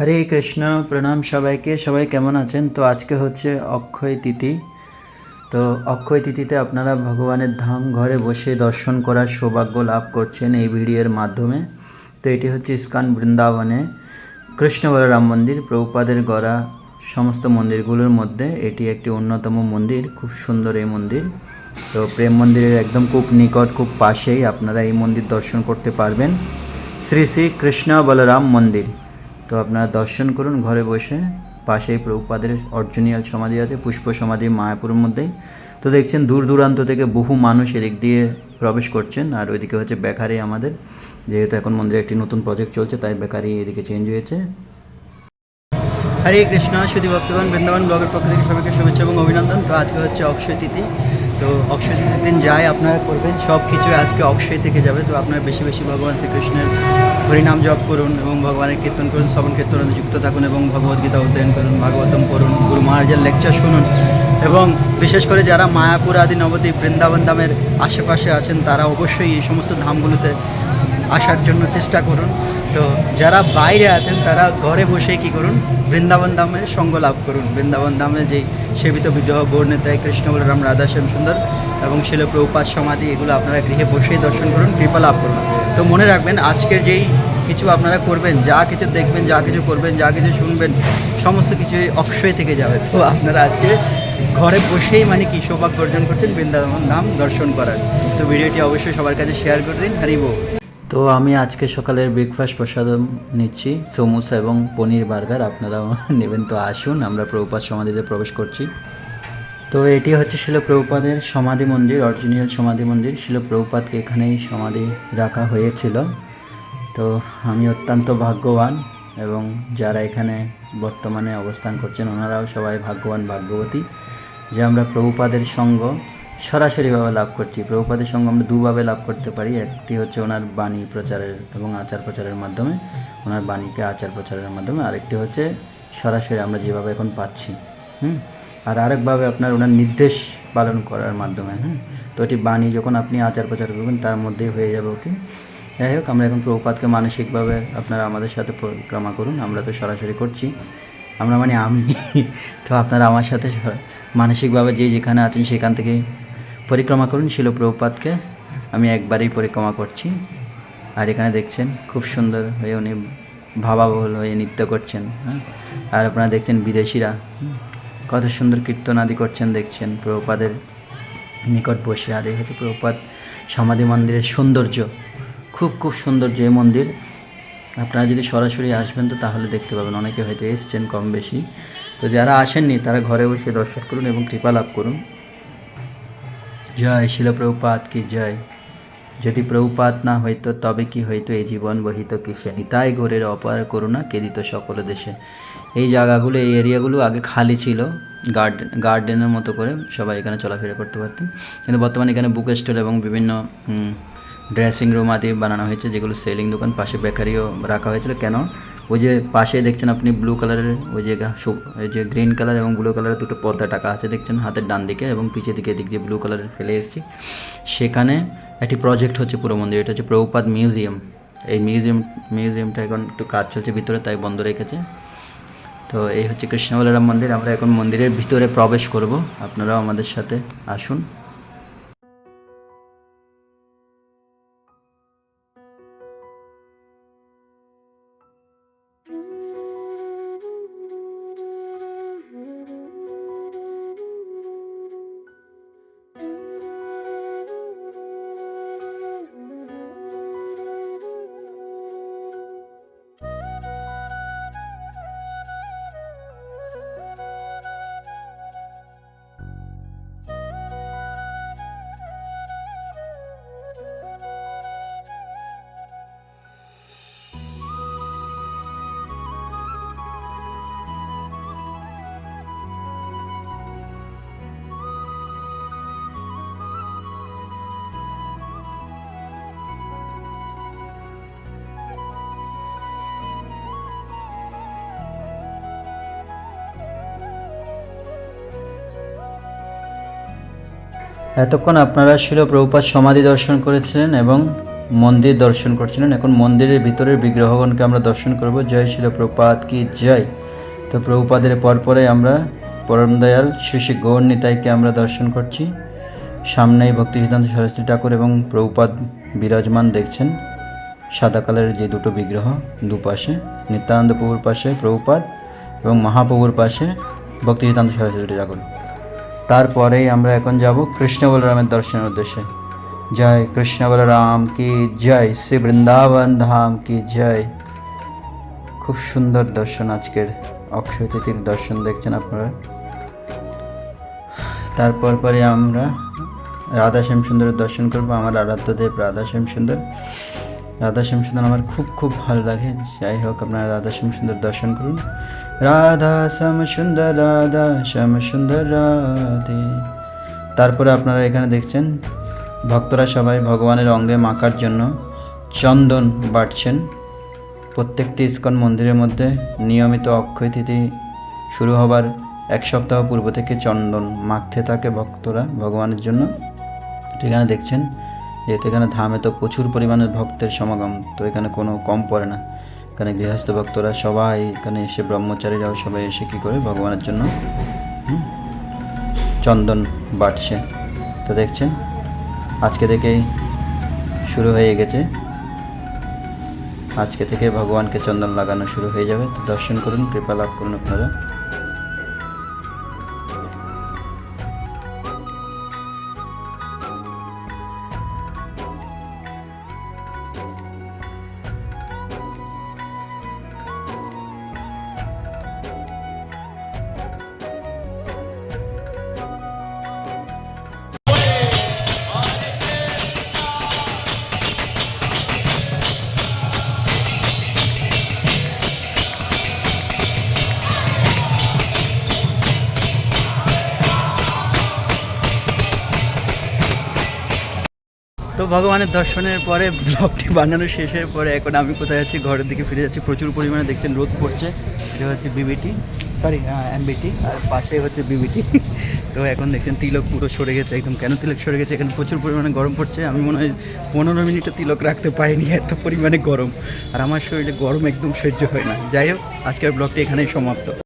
হরে কৃষ্ণ, প্রণাম সবাইকে। সবাই কেমন আছেন? তো আজকে হচ্ছে অক্ষয় তিথি। তো অক্ষয় তিথিতে আপনারা ভগবানের ধাম ঘরে বসে দর্শন করার সৌভাগ্য লাভ করছেন এই ভিডিওর মাধ্যমে। তো এটি হচ্ছে ইস্কান বৃন্দাবনে কৃষ্ণ বলরাম মন্দির, প্রভুপাদের গড়া সমস্ত মন্দিরগুলোর মধ্যে এটি একটি অন্যতম মন্দির, খুব সুন্দর এই মন্দির। তো প্রেম মন্দিরের একদম খুব নিকট, খুব পাশেই আপনারা এই মন্দির দর্শন করতে পারবেন। শ্রী শ্রী কৃষ্ণ বলরাম মন্দির। তো আপনারা দর্শন করুন ঘরে বসে। পাশেই প্রভুপাদের অর্জনীয় সমাধি আছে, পুষ্প সমাধি মায়াপুরের মধ্যেই। তো দেখছেন দূর দূরান্ত থেকে বহু মানুষ এদিক দিয়ে প্রবেশ করছেন আর ওইদিকে হচ্ছে বেকারি আমাদের। যেহেতু এখন মন্দিরে একটি নতুন প্রজেক্ট চলছে, তাই বেকারি এদিকে চেঞ্জ হয়েছে। হরে কৃষ্ণ সুধী ভক্তগণ বৃন্দাবন ব্লগের পক্ষ থেকে সবাইকে শুভেচ্ছা এবং অভিনন্দন। তো আজকে হচ্ছে অক্ষয় তিথি তো অক্ষয় দিন যাই আপনারা করবেন, সব কিছু আজকে অক্ষয় থেকে যাবে, তো আপনারা বেশি বেশি ভগবান শ্রীকৃষ্ণের হরিনাম জপ করুন এবং ভগবানের কীর্তন করুন, শ্রবণ কীর্তনে যুক্ত থাকুন এবং ভগবদ্গীতা অধ্যয়ন করুন, ভাগবতম করুন গুরু মহারাজের লেকচার শুনুন এবং বিশেষ করে যারা মায়াপুর আদি নবদ্বীপ বৃন্দাবন ধামের আশেপাশে আছেন, তারা অবশ্যই এই সমস্ত ধামগুলোতে আসার জন্য চেষ্টা করুন। তো যারা বাইরে আছেন, তারা ঘরে বসে কি করুন? বৃন্দাবন ধামের সঙ্গ লাভ করুন। বৃন্দাবন ধামে যেই সেবিত বিগ্রহ গৌরনেতায় কৃষ্ণ, বলরাম, রাধা, শ্যাম, সুন্দর এবং শিল প্রভুপাত সমাধি, এগুলো আপনারা গৃহে বসেই দর্শন করুন, কৃপা লাভ করুন। তো মনে রাখবেন, আজকের যেই কিছু আপনারা করবেন, যা কিছু দেখবেন, যা কিছু করবেন, যা কিছু শুনবেন, সমস্ত কিছু অক্ষয় থেকে যাবে। তো আপনারা আজকে ঘরে বসেই মানে কি সৌভাগ্য অর্জন করছেন, বৃন্দাবন ধাম দর্শন করার। তো ভিডিওটি অবশ্যই সবার কাছে শেয়ার করে দিন। হারিব তো আমি আজকে সকালের ব্রেকফাস্ট প্রসাদ নিচ্ছি, সমোসা এবং পনির বার্গার, আপনারাও নেবেন। তো আসুন, আমরা প্রভুপাত সমাধিতে প্রবেশ করছি। তো এটি হচ্ছে শিল প্রভুপাদের সমাধি মন্দির অরিজিনাল সমাধি মন্দির। শিল প্রভুপাদকে এখানেই সমাধি রাখা হয়েছিল। তো আমি অত্যন্ত ভাগ্যবান এবং যারা এখানে বর্তমানে অবস্থান করছেন, ওনারাও সবাই ভাগ্যবান, ভাগ্যবতী যে আমরা প্রভুপাদের সঙ্গ সরাসরিভাবে লাভ করছি। প্রভুপাদের সঙ্গে আমরা দুভাবে লাভ করতে পারি। একটি হচ্ছে ওনার বাণী প্রচারের এবং আচার প্রচারের মাধ্যমে, ওনার বাণীকে আচার প্রচারের মাধ্যমে। আরেকটি হচ্ছে সরাসরি আমরা যেভাবে এখন পাচ্ছি, হুম? আর আরেকভাবে আপনার ওনার নির্দেশ পালন করার মাধ্যমে হ্যাঁ তো এটি বাণী যখন আপনি আচার প্রচার করবেন, তার মধ্যেই হয়ে যাবে ওটি। যাই হোক, আমরা এখন প্রভুপাতকে মানসিকভাবে আপনারা আমাদের সাথে পরিক্রমা করুন। আমরা তো সরাসরি করছি। আমরা মানে আমি, তো আপনারা আমার সাথে মানসিকভাবে যে যেখানে আছেন সেখান থেকে পরিক্রমা করুন শিল প্রভুপাতকে আমি একবারই পরিক্রমা করছি। আর এখানে দেখছেন, খুব সুন্দর হয়ে উনি ভাবাবহুল হয়ে নৃত্য করছেন হ্যাঁ? আর আপনারা দেখছেন বিদেশিরা কত সুন্দর কীর্তন আদি করছেন দেখছেন প্রভুপাদের নিকট বসে। আর এই হচ্ছে প্রভুপাত সমাধি মন্দিরের সৌন্দর্য। খুব খুব সৌন্দর্য এই মন্দির। আপনারা যদি সরাসরি আসবেন তো তাহলে দেখতে পাবেন, অনেকে হয়তো এসছেন কম বেশি। তো যারা আসেননি তারা ঘরে বসে দর্শন করুন এবং কৃপা লাভ করুন। জয় শিল প্রভুপাত কি জয়? যদি প্রভুপাত না হইতো, তবে কি হইতো এই জীবন বহিত কিসে? তাই গোরের অপার করুণা কেদিত সকল দেশে। এই জায়গাগুলো, এই এরিয়াগুলো আগে খালি ছিল। গার্ডেন গার্ডেনের মতো করে সবাই এখানে চলাফেরা করতে পারতেন। কিন্তু বর্তমানে এখানে বুক স্টল এবং বিভিন্ন ড্রেসিং রুম আদি বানানো হয়েছে, যেগুলো সেলিং দোকান, পাশে বেকারিও রাখা হয়েছিল। কেন? ওই যে পাশে দেখছেন আপনি ব্লু কালারের ওই যে ওই যে গ্রিন কালার এবং ব্লু কালারের দুটো পর্দা টাকা আছে দেখছেন হাতের ডান দিকে এবং পিছের দিকে এদিক দিয়ে ব্লু কালারের ফেলে এসেছি। সেখানে একটি প্রজেক্ট হচ্ছে পুরো মন্দির, এটা হচ্ছে প্রভুপাদ মিউজিয়াম এই মিউজিয়াম মিউজিয়ামটা এখন একটু কাজ চলছে ভিতরে, তাই বন্ধ রেখেছে। তো এই হচ্ছে কৃষ্ণ বলরাম মন্দির, আমরা এখন মন্দিরের ভিতরে প্রবেশ করব। আপনারাও আমাদের সাথে আসুন। এতক্ষণ আপনারা শিল প্রভুপাত সমাধি দর্শন করেছিলেন এবং মন্দির দর্শন করছিলেন। এখন মন্দিরের ভিতরের বিগ্রহগণকে আমরা দর্শন করব। জয় শিল প্রপাত কি জয়? তো প্রভুপাদের পরপরে আমরা পরম দয়াল শ্রী শ্রী গৌর নিতাইকে আমরা দর্শন করছি। সামনেই ভক্তি সিদ্ধান্ত সরস্বতী ঠাকুর এবং প্রভুপাদ বিরাজমান দেখছেন সাদা কালারের যে দুটো বিগ্রহ দুপাশে, নিত্যানন্দ প্রভুর পাশে প্রভুপাদ এবং মহাপ্রভুর পাশে ভক্তি সিদ্ধান্ত সরস্বতী ঠাকুর। তারপরেই আমরা এখন যাব কৃষ্ণ বলরামের দর্শনের উদ্দেশ্যে। জয় কৃষ্ণ বলরাম কি জয়? শ্রী বৃন্দাবন ধাম কি জয়? খুব সুন্দর দর্শন আজকের অক্ষয় তিথির দর্শন দেখছেন আপনারা। তারপর পরে আমরা রাধা শ্যাম সুন্দরের দর্শন করব। আমার আরাধ্য দেব রাধা শ্যাম সুন্দর। রাধা শ্যাম সুন্দর আমার খুব খুব ভালো লাগে। যাই হোক, আপনারা রাধা শ্যাম সুন্দর দর্শন করুন। রাধা শ্যাম সুন্দর, রাধা শ্যাম সুন্দর, রাধে। তারপরে আপনারা এখানে দেখছেন, ভক্তরা সবাই ভগবানের অঙ্গে মাখার জন্য চন্দন বাটছেন। প্রত্যেকটি ইস্কন মন্দিরের মধ্যে নিয়মিত অক্ষয় তিথি শুরু হবার এক সপ্তাহ পূর্ব থেকে চন্দন মাখতে থাকে ভক্তরা ভগবানের জন্য। এখানে দেখছেন, যেহেতু এখানে ধামে তো প্রচুর পরিমাণে ভক্তের সমাগম, তো এখানে কোনো কম পড়ে না। এখানে গৃহস্থ ভক্তরা সবাই এখানে এসে ব্রহ্মচারীরাও সবাই এসে কী করে ভগবানের জন্য চন্দন বাটছে। তো দেখছেন, আজকে থেকেই শুরু হয়ে গেছে। আজকে থেকে ভগবানকে চন্দন লাগানো শুরু হয়ে যাবে। তো দর্শন করুন, কৃপা লাভ করুন আপনারা। তো ভগবানের দর্শনের পরে ব্লগটি বানানো শেষের পরে এখন আমি কোথায় যাচ্ছি, ঘরের দিকে ফিরে যাচ্ছি। প্রচুর পরিমাণে দেখছেন রোদ পড়ছে। এটা হচ্ছে বিবিটি সরি এমবিটি আর পাশে হচ্ছে বিবিটি তো এখন দেখছেন তিলক পুরো সরে গেছে, একদম কেন তিলক সরে গেছে? এখানে প্রচুর পরিমাণে গরম পড়ছে। আমি মনে হয় পনেরো মিনিটে তিলক রাখতে পারিনি, এত পরিমাণে গরম। আর আমার শরীরে গরম একদম সহ্য হয় না। যাই হোক, আজকের ব্লগটি এখানেই সমাপ্ত।